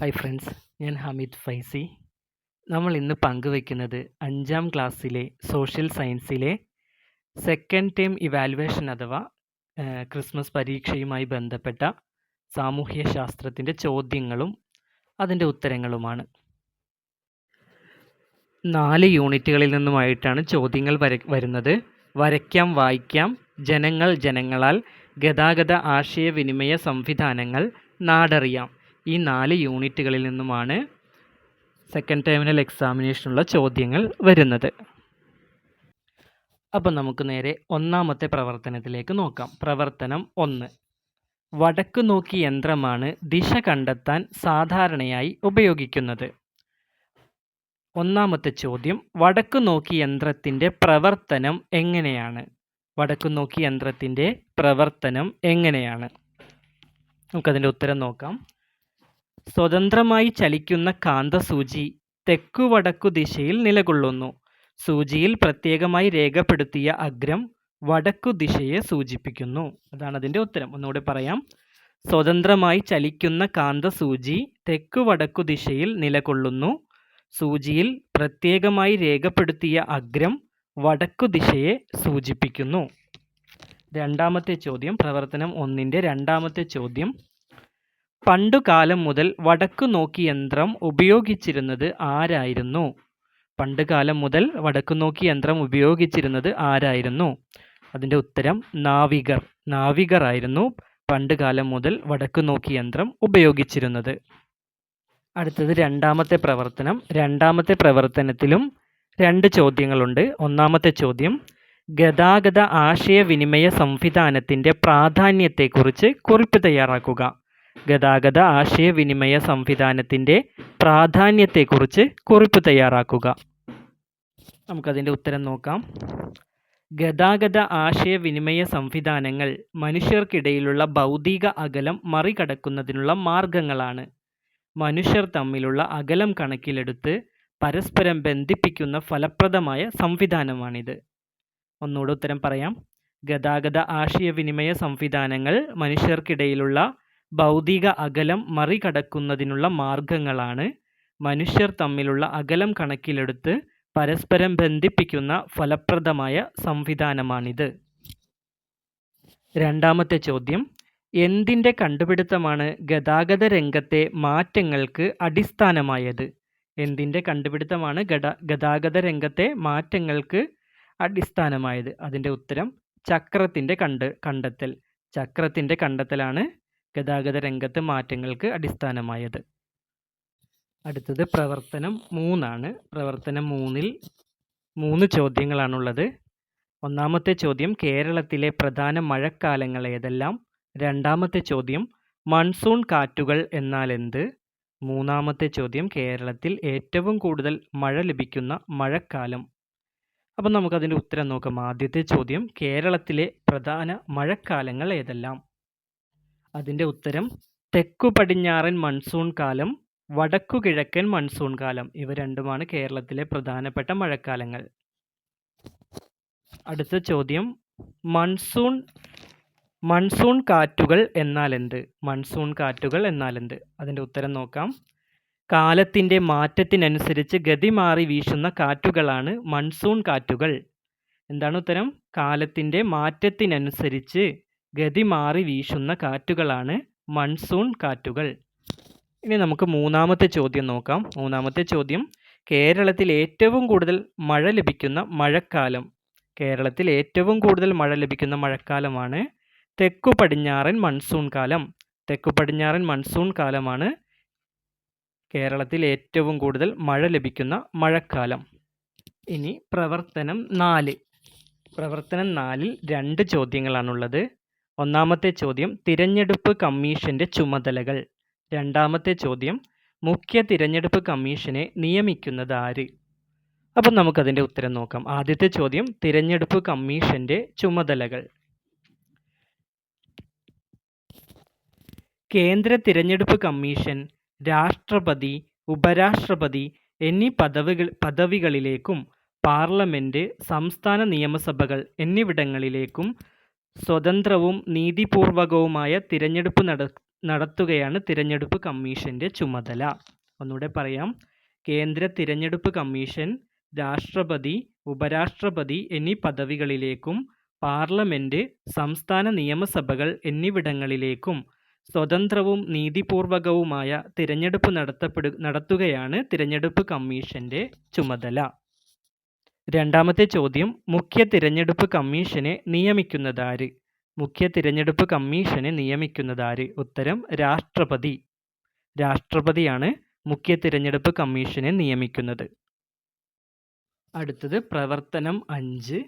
Hi friends ഞാൻ ഹമീദ് ഫൈസി. നമ്മൾ ഇന്ന് പങ്കുവയ്ക്കുന്നത് അഞ്ചാം ക്ലാസ്സിലെ സോഷ്യൽ സയൻസിലെ സെക്കൻഡ് ടേം ഇവാലുവേഷൻ അഥവാ ക്രിസ്മസ് പരീക്ഷയുമായി ബന്ധപ്പെട്ട സാമൂഹ്യ ശാസ്ത്രത്തിന്റെ ചോദ്യങ്ങളും അതിന്റെ ഉത്തരങ്ങളുമാണ്. നാല് യൂണിറ്റുകളിൽ നിന്നുമായിട്ടാണ് ചോദ്യങ്ങൾ വര വരുന്നത്. വരയ്ക്കാം വായിക്കാം ജനങ്ങൾ ജനങ്ങളാൽ ഗതാഗത ആശയവിനിമയ സംവിധാനങ്ങൾ നാടറിയാം. ഈ നാല് യൂണിറ്റുകളിൽ നിന്നുമാണ് സെക്കൻഡ് ടേമിനൽ എക്സാമിനേഷനുള്ള ചോദ്യങ്ങൾ വരുന്നത്. അപ്പം നമുക്ക് നേരെ ഒന്നാമത്തെ പ്രവർത്തനത്തിലേക്ക് നോക്കാം. പ്രവർത്തനം ഒന്ന്. വടക്ക് നോക്കി യന്ത്രമാണ് ദിശ കണ്ടെത്താൻ സാധാരണയായി ഉപയോഗിക്കുന്നത്. ഒന്നാമത്തെ ചോദ്യം വടക്ക് നോക്കി യന്ത്രത്തിന്റെ പ്രവർത്തനം എങ്ങനെയാണ്? വടക്ക് നോക്കി യന്ത്രത്തിന്റെ പ്രവർത്തനം എങ്ങനെയാണ്? നമുക്കതിന്റെ ഉത്തരം നോക്കാം. സ്വതന്ത്രമായി ചലിക്കുന്ന കാന്തസൂചി തെക്കുവടക്കു ദിശയിൽ നിലകൊള്ളുന്നു. സൂചിയിൽ പ്രത്യേകമായി രേഖപ്പെടുത്തിയ അഗ്രം വടക്കു ദിശയെ സൂചിപ്പിക്കുന്നു. അതാണ് അതിന്റെ ഉത്തരം. ഒന്നുകൂടി പറയാം. സ്വതന്ത്രമായി ചലിക്കുന്ന കാന്തസൂചി തെക്കുവടക്കു ദിശയിൽ നിലകൊള്ളുന്നു. സൂചിയിൽ പ്രത്യേകമായി രേഖപ്പെടുത്തിയ അഗ്രം വടക്കു ദിശയെ സൂചിപ്പിക്കുന്നു. രണ്ടാമത്തെ ചോദ്യം പ്രവർത്തനം ഒന്നിന്റെ രണ്ടാമത്തെ ചോദ്യം. പണ്ടുകാലം മുതൽ വടക്കു നോക്കി യന്ത്രം ഉപയോഗിച്ചിരുന്നത് ആരായിരുന്നു? പണ്ടുകാലം മുതൽ വടക്കു നോക്കി യന്ത്രം ഉപയോഗിച്ചിരുന്നത് ആരായിരുന്നു? അതിന്റെ ഉത്തരം നാവികർ. നാവികർ ആയിരുന്നു പണ്ടുകാലം മുതൽ വടക്കു നോക്കി യന്ത്രം ഉപയോഗിച്ചിരുന്നത്. അടുത്തത് രണ്ടാമത്തെ പ്രവർത്തനം. രണ്ടാമത്തെ പ്രവർത്തനത്തിലും രണ്ട് ചോദ്യങ്ങളുണ്ട്. ഒന്നാമത്തെ ചോദ്യം ഗതാഗത ആശയവിനിമയ സംവിധാനത്തിന്റെ പ്രാധാന്യത്തെക്കുറിച്ച് കുറിപ്പ് തയ്യാറാക്കുക. ഗതാഗത ആശയവിനിമയ സംവിധാനത്തിന്റെ പ്രാധാന്യത്തെക്കുറിച്ച് കുറിപ്പ് തയ്യാറാക്കുക. നമുക്കതിന്റെ ഉത്തരം നോക്കാം. ഗതാഗത ആശയവിനിമയ സംവിധാനങ്ങൾ മനുഷ്യർക്കിടയിലുള്ള ഭൗതിക അകലം മറികടക്കുന്നതിനുള്ള മാർഗങ്ങളാണ്. മനുഷ്യർ തമ്മിലുള്ള അകലം കണക്കിലെടുത്ത് പരസ്പരം ബന്ധിപ്പിക്കുന്ന ഫലപ്രദമായ സംവിധാനമാണിത്. ഒന്നുകൂടെ ഉത്തരം പറയാം. ഗതാഗത ആശയവിനിമയ സംവിധാനങ്ങൾ മനുഷ്യർക്കിടയിലുള്ള ഭൗതിക അകലം മറികടക്കുന്നതിനുള്ള മാർഗങ്ങളാണ്. മനുഷ്യർ തമ്മിലുള്ള അകലം കണക്കിലെടുത്ത് പരസ്പരം ബന്ധിപ്പിക്കുന്ന ഫലപ്രദമായ സംവിധാനമാണിത്. രണ്ടാമത്തെ ചോദ്യം. കണ്ടുപിടുത്തമാണ് ഗതാഗത രംഗത്തെ മാറ്റങ്ങൾക്ക് അടിസ്ഥാനമായത്? ഗതാ ഗതാഗത രംഗത്തെ മാറ്റങ്ങൾക്ക് അടിസ്ഥാനമായത്? അതിന്റെ ഉത്തരം ചക്രത്തിന്റെ കണ്ട് കണ്ടെത്തൽ. ചക്രത്തിന്റെ കണ്ടെത്തലാണ് ഗതാഗത രംഗത്ത് മാറ്റങ്ങൾക്ക് അടിസ്ഥാനമായത്. അടുത്തത് പ്രവർത്തനം മൂന്നാണ്. പ്രവർത്തനം മൂന്നിൽ മൂന്ന് ചോദ്യങ്ങളാണുള്ളത്. ഒന്നാമത്തെ ചോദ്യം കേരളത്തിലെ പ്രധാന മഴക്കാലങ്ങൾ ഏതെല്ലാം? രണ്ടാമത്തെ ചോദ്യം മൺസൂൺ കാറ്റുകൾ എന്നാൽ എന്ത്? മൂന്നാമത്തെ ചോദ്യം കേരളത്തിൽ ഏറ്റവും കൂടുതൽ മഴ ലഭിക്കുന്ന മഴക്കാലം. അപ്പം നമുക്കതിന്റെ ഉത്തരം നോക്കാം. ആദ്യത്തെ ചോദ്യം കേരളത്തിലെ പ്രധാന മഴക്കാലങ്ങൾ ഏതെല്ലാം? അതിന്റെ ഉത്തരം തെക്കു പടിഞ്ഞാറൻ മൺസൂൺ കാലം വടക്കു കിഴക്കൻ മൺസൂൺ കാലം ഇവ രണ്ടുമാണ് കേരളത്തിലെ പ്രധാനപ്പെട്ട മഴക്കാലങ്ങൾ. അടുത്ത ചോദ്യം മൺസൂൺ മൺസൂൺ കാറ്റുകൾ എന്നാൽ എന്ത് മൺസൂൺ കാറ്റുകൾ എന്നാൽ എന്ത് അതിന്റെ ഉത്തരം നോക്കാം. കാലത്തിന്റെ മാറ്റത്തിനനുസരിച്ച് ഗതി മാറി വീശുന്ന കാറ്റുകളാണ് മൺസൂൺ കാറ്റുകൾ എന്താണ് ഉത്തരം? കാലത്തിന്റെ മാറ്റത്തിനനുസരിച്ച് ഗതി മാറി വീശുന്ന കാറ്റുകളാണ് മൺസൂൺ കാറ്റുകൾ. ഇനി നമുക്ക് മൂന്നാമത്തെ ചോദ്യം നോക്കാം. മൂന്നാമത്തെ ചോദ്യം കേരളത്തിൽ ഏറ്റവും കൂടുതൽ മഴ ലഭിക്കുന്ന മഴക്കാലം. കേരളത്തിൽ ഏറ്റവും കൂടുതൽ മഴ ലഭിക്കുന്ന മഴക്കാലമാണ് തെക്കു പടിഞ്ഞാറൻ മൺസൂൺ കാലം. തെക്കു പടിഞ്ഞാറൻ മൺസൂൺ കാലമാണ് കേരളത്തിൽ ഏറ്റവും കൂടുതൽ മഴ ലഭിക്കുന്ന മഴക്കാലം. ഇനി പ്രവർത്തനം നാല്. പ്രവർത്തനം നാലിൽ രണ്ട് ചോദ്യങ്ങളാണുള്ളത്. ഒന്നാമത്തെ ചോദ്യം തിരഞ്ഞെടുപ്പ് കമ്മീഷന്റെ ചുമതലകൾ. രണ്ടാമത്തെ ചോദ്യം മുഖ്യ തിരഞ്ഞെടുപ്പ് കമ്മീഷനെ നിയമിക്കുന്നത് ആര്? അപ്പം നമുക്കതിന്റെ ഉത്തരം നോക്കാം. ആദ്യത്തെ ചോദ്യം തിരഞ്ഞെടുപ്പ് കമ്മീഷന്റെ ചുമതലകൾ. കേന്ദ്ര തിരഞ്ഞെടുപ്പ് കമ്മീഷൻ രാഷ്ട്രപതി ഉപരാഷ്ട്രപതി എന്നീ പദവികൾ പദവികളിലേക്കും പാർലമെന്റ് സംസ്ഥാന നിയമസഭകൾ എന്നിവിടങ്ങളിലേക്കും സ്വതന്ത്രവും നീതിപൂർവകവുമായ തിരഞ്ഞെടുപ്പ് നട നടത്തുകയാണ് തിരഞ്ഞെടുപ്പ് കമ്മീഷന്റെ ചുമതല. ഒന്നുകൂടെ പറയാം. കേന്ദ്ര തിരഞ്ഞെടുപ്പ് കമ്മീഷൻ രാഷ്ട്രപതി ഉപരാഷ്ട്രപതി എന്നീ പദവികളിലേക്കും പാർലമെന്റ് സംസ്ഥാന നിയമസഭകൾ എന്നിവിടങ്ങളിലേക്കും സ്വതന്ത്രവും നീതിപൂർവകവുമായ തിരഞ്ഞെടുപ്പ് നടത്തപ്പെടു നടത്തുകയാണ് തിരഞ്ഞെടുപ്പ് കമ്മീഷന്റെ ചുമതല. രണ്ടാമത്തെ ചോദ്യം മുഖ്യ തിരഞ്ഞെടുപ്പ് കമ്മീഷനെ നിയമിക്കുന്നതാര്? മുഖ്യ തിരഞ്ഞെടുപ്പ് കമ്മീഷനെ നിയമിക്കുന്നതാര്? ഉത്തരം രാഷ്ട്രപതി. രാഷ്ട്രപതിയാണ് മുഖ്യ തിരഞ്ഞെടുപ്പ് കമ്മീഷനെ നിയമിക്കുന്നത്. അടുത്തത് പ്രവർത്തനം അഞ്ച്.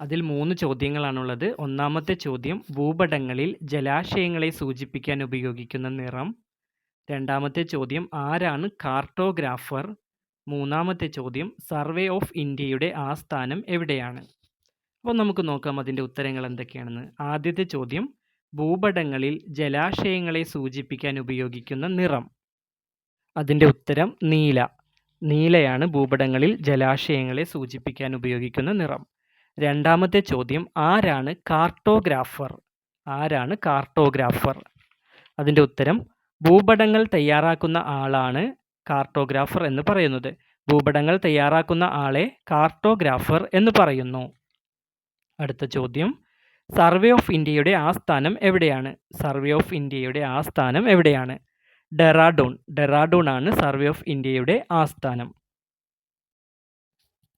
അതിൽ മൂന്ന് ചോദ്യങ്ങളാണുള്ളത്. ഒന്നാമത്തെ ചോദ്യം ഭൂപടങ്ങളിൽ ജലാശയങ്ങളെ സൂചിപ്പിക്കാൻ ഉപയോഗിക്കുന്ന നിറം. രണ്ടാമത്തെ ചോദ്യം ആരാണ് കാർട്ടോഗ്രാഫർ? മൂന്നാമത്തെ ചോദ്യം സർവേ ഓഫ് ഇന്ത്യയുടെ ആസ്ഥാനം എവിടെയാണ്? അപ്പോൾ നമുക്ക് നോക്കാം അതിന്റെ ഉത്തരങ്ങൾ എന്തൊക്കെയാണെന്ന്. ആദ്യത്തെ ചോദ്യം ഭൂപടങ്ങളിൽ ജലാശയങ്ങളെ സൂചിപ്പിക്കാൻ ഉപയോഗിക്കുന്ന നിറം. അതിന്റെ ഉത്തരം നീല. നീലയാണ് ഭൂപടങ്ങളിൽ ജലാശയങ്ങളെ സൂചിപ്പിക്കാൻ ഉപയോഗിക്കുന്ന നിറം. രണ്ടാമത്തെ ചോദ്യം ആരാണ് കാർട്ടോഗ്രാഫർ? ആരാണ് കാർട്ടോഗ്രാഫർ? അതിന്റെ ഉത്തരം ഭൂപടങ്ങൾ തയ്യാറാക്കുന്ന ആളാണ് കാർട്ടോഗ്രാഫർ എന്ന് പറയുന്നത്. ഭൂപടങ്ങൾ തയ്യാറാക്കുന്ന ആളെ കാർട്ടോഗ്രാഫർ എന്ന് പറയുന്നു. അടുത്ത ചോദ്യം. സർവേ ഓഫ് ഇന്ത്യയുടെ ആസ്ഥാനം എവിടെയാണ്? സർവേ ഓഫ് ഇന്ത്യയുടെ ആസ്ഥാനം എവിടെയാണ്? ഡെറാഡൂൺ. ഡെറാഡൂൺ ആണ് സർവേ ഓഫ് ഇന്ത്യയുടെ ആസ്ഥാനം.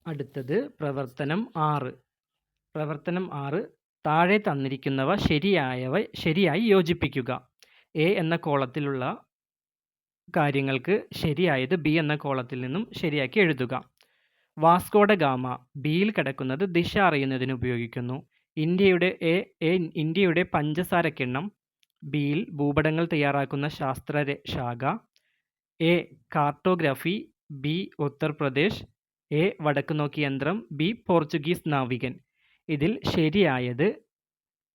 അടുത്തത്. പ്രവർത്തനം ആറ്. പ്രവർത്തനം ആറ്. താഴെ തന്നിരിക്കുന്നവ ശരിയായവ ശരിയായി യോജിപ്പിക്കുക. എ എന്ന കോളത്തിലുള്ള കാര്യങ്ങൾക്ക് ശരിയായത് ബി എന്ന കോളത്തിൽ നിന്നും ശരിയാക്കി എഴുതുക. വാസ്കോഡ ഗാമ ബിയിൽ കിടക്കുന്നത് ദിശ അറിയുന്നതിന് ഉപയോഗിക്കുന്നു. ഇന്ത്യയുടെ എ എ ഇന്ത്യയുടെ പഞ്ചസാരക്കിണ്ണം ബിയിൽ ഭൂപടങ്ങൾ തയ്യാറാക്കുന്ന ശാസ്ത്ര ശാഖ A cartography B Uttar Pradesh A വടക്കുനോക്കി യന്ത്രം ബി പോർച്ചുഗീസ് നാവികൻ. ഇതിൽ ശരിയായത്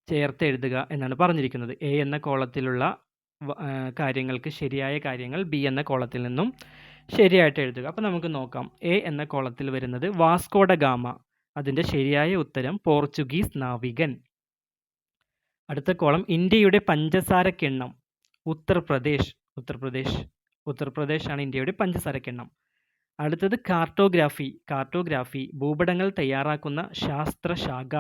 ചേർത്ത് എഴുതുക എന്നാണ് പറഞ്ഞിരിക്കുന്നത്. എ എന്ന കോളത്തിലുള്ള കാര്യങ്ങൾക്ക് ശരിയായ കാര്യങ്ങൾ ബി എന്ന കോളത്തിൽ നിന്നും ശരിയായിട്ട് എഴുതുക. അപ്പോൾ നമുക്ക് നോക്കാം. എ എന്ന കോളത്തിൽ വരുന്നത് വാസ്കോഡ ഗാമ. അതിന്റെ ശരിയായ ഉത്തരം പോർച്ചുഗീസ് നാവികൻ. അടുത്ത കോളം ഇന്ത്യയുടെ പഞ്ചസാര കിണ്ണം. ഉത്തർപ്രദേശ്. ഉത്തർപ്രദേശ്. ഉത്തർപ്രദേശ് ആണ് ഇന്ത്യയുടെ പഞ്ചസാര കിണ്ണം. അടുത്തത് കാർട്ടോഗ്രാഫി. കാർട്ടോഗ്രാഫി ഭൂപടങ്ങൾ തയ്യാറാക്കുന്ന ശാസ്ത്രശാഖ.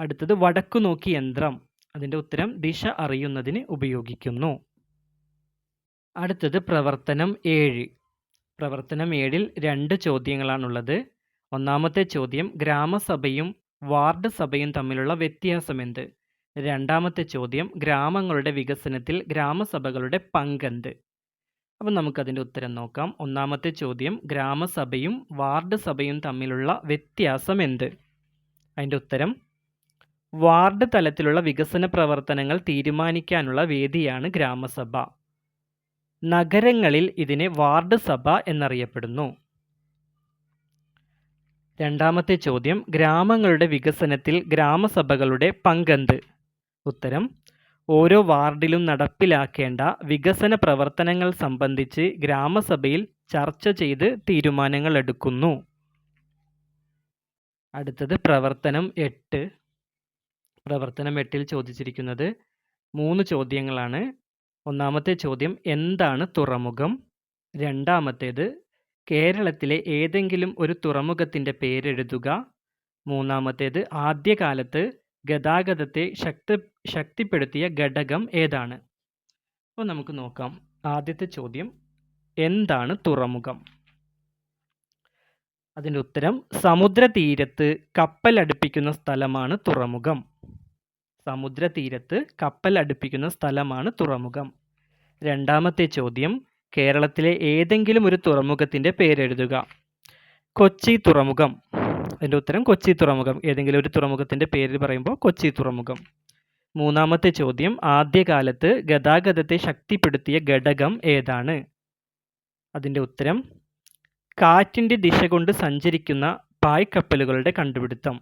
അടുത്തത് വടക്കു നോക്കി യന്ത്രം. അതിന്റെ ഉത്തരം ദിശ അറിയുന്നതിന് ഉപയോഗിക്കുന്നു. അടുത്തത് പ്രവർത്തനം ഏഴ്. പ്രവർത്തനം ഏഴിൽ രണ്ട് ചോദ്യങ്ങളാണുള്ളത്. ഒന്നാമത്തെ ചോദ്യം ഗ്രാമസഭയും വാർഡ് സഭയും തമ്മിലുള്ള വ്യത്യാസം എന്ത് രണ്ടാമത്തെ ചോദ്യം ഗ്രാമങ്ങളുടെ വികസനത്തിൽ ഗ്രാമസഭകളുടെ പങ്കെന്ത്? അപ്പം നമുക്കതിന്റെ ഉത്തരം നോക്കാം. ഒന്നാമത്തെ ചോദ്യം ഗ്രാമസഭയും വാർഡ് സഭയും തമ്മിലുള്ള വ്യത്യാസം എന്ത് അതിന്റെ ഉത്തരം വാർഡ് തലത്തിലുള്ള വികസന പ്രവർത്തനങ്ങൾ തീരുമാനിക്കാനുള്ള വേദിയാണ് ഗ്രാമസഭ. നഗരങ്ങളിൽ ഇതിനെ വാർഡ് സഭ എന്നറിയപ്പെടുന്നു. രണ്ടാമത്തെ ചോദ്യം ഗ്രാമങ്ങളുടെ വികസനത്തിൽ ഗ്രാമസഭകളുടെ പങ്കെന്ത്? ഉത്തരം ഓരോ വാർഡിലും നടപ്പിലാക്കേണ്ട വികസന പ്രവർത്തനങ്ങൾ സംബന്ധിച്ച് ഗ്രാമസഭയിൽ ചർച്ച ചെയ്ത് തീരുമാനങ്ങൾ എടുക്കുന്നു അടുത്തത് പ്രവർത്തനം എട്ട്. പ്രവർത്തനം എട്ടിൽ ചോദിച്ചിരിക്കുന്നത് മൂന്ന് ചോദ്യങ്ങളാണ്. ഒന്നാമത്തെ ചോദ്യം എന്താണ് തുറമുഖം? രണ്ടാമത്തേത് കേരളത്തിലെ ഏതെങ്കിലും ഒരു തുറമുഖത്തിന്റെ പേരെഴുതുക. മൂന്നാമത്തേത് ആദ്യകാലത്ത് ഗതാഗതത്തെ ശക്തി ശക്തിപ്പെടുത്തിയ ഘടകം ഏതാണ്? അപ്പോൾ നമുക്ക് നോക്കാം. ആദ്യത്തെ ചോദ്യം എന്താണ് തുറമുഖം? അതിന്റെ ഉത്തരം സമുദ്രതീരത്ത് കപ്പൽ അടുപ്പിക്കുന്ന സ്ഥലമാണ് തുറമുഖം. സമുദ്രതീരത്ത് കപ്പൽ അടുപ്പിക്കുന്ന സ്ഥലമാണ് തുറമുഖം. രണ്ടാമത്തെ ചോദ്യം കേരളത്തിലെ ഏതെങ്കിലും ഒരു തുറമുഖത്തിന്റെ പേരെഴുതുക. കൊച്ചി തുറമുഖം. അതിന്റെ ഉത്തരം കൊച്ചി തുറമുഖം. ഏതെങ്കിലും ഒരു തുറമുഖത്തിന്റെ പേര് പറയുമ്പോൾ കൊച്ചി തുറമുഖം. മൂന്നാമത്തെ ചോദ്യം ആദ്യകാലത്ത് ഗതാഗതത്തെ ശക്തിപ്പെടുത്തിയ ഘടകം ഏതാണ്? അതിന്റെ ഉത്തരം കാറ്റിന്റെ ദിശ കൊണ്ട് സഞ്ചരിക്കുന്ന പായ്ക്കപ്പലുകളുടെ കണ്ടുപിടുത്തം.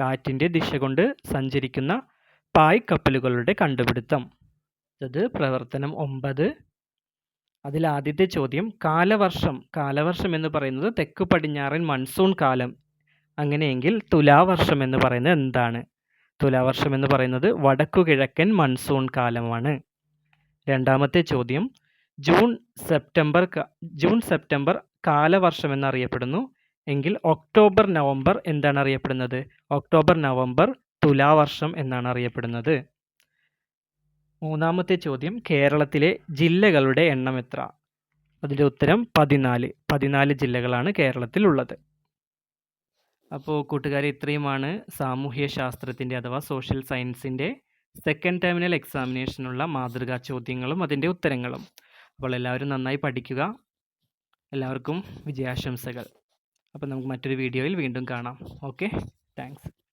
കാറ്റിന്റെ ദിശ കൊണ്ട് സഞ്ചരിക്കുന്ന പായ്ക്കപ്പലുകളുടെ കണ്ടുപിടുത്തം. അത് പ്രവർത്തനം ഒമ്പത്. അതിൽ ആദ്യത്തെ ചോദ്യം കാലവർഷം. കാലവർഷം എന്ന് പറയുന്നത് തെക്ക് പടിഞ്ഞാറൻ മൺസൂൺ കാലം. അങ്ങനെയെങ്കിൽ തുലാവർഷം എന്ന് പറയുന്നത് എന്താണ്? തുലാവർഷം എന്ന് പറയുന്നത് വടക്കു കിഴക്കൻ മൺസൂൺ കാലമാണ്. രണ്ടാമത്തെ ചോദ്യം ജൂൺ സെപ്റ്റംബർ ജൂൺ സെപ്റ്റംബർ കാലവർഷം എന്നറിയപ്പെടുന്നു. എങ്കിൽ ഒക്ടോബർ നവംബർ എന്താണ് അറിയപ്പെടുന്നത്? ഒക്ടോബർ നവംബർ തുലാവർഷം എന്നാണ് അറിയപ്പെടുന്നത്. മൂന്നാമത്തെ ചോദ്യം കേരളത്തിലെ ജില്ലകളുടെ എണ്ണം എത്ര? അതിന്റെ ഉത്തരം പതിനാല്. പതിനാല് ജില്ലകളാണ് കേരളത്തിലുള്ളത്. അപ്പോൾ കൂട്ടുകാരെ ഇത്രയുമാണ് സാമൂഹ്യ ശാസ്ത്രത്തിന്റെ അഥവാ സോഷ്യൽ സയൻസിന്റെ സെക്കൻഡ് ടേമിനൽ എക്സാമിനേഷനുള്ള മാതൃകാ ചോദ്യങ്ങളും അതിന്റെ ഉത്തരങ്ങളും. അപ്പോൾ എല്ലാവരും നന്നായി പഠിക്കുക. എല്ലാവർക്കും വിജയാശംസകൾ. അപ്പോൾ നമുക്ക് മറ്റൊരു വീഡിയോയിൽ വീണ്ടും കാണാം. ഓക്കെ? താങ്ക്സ്.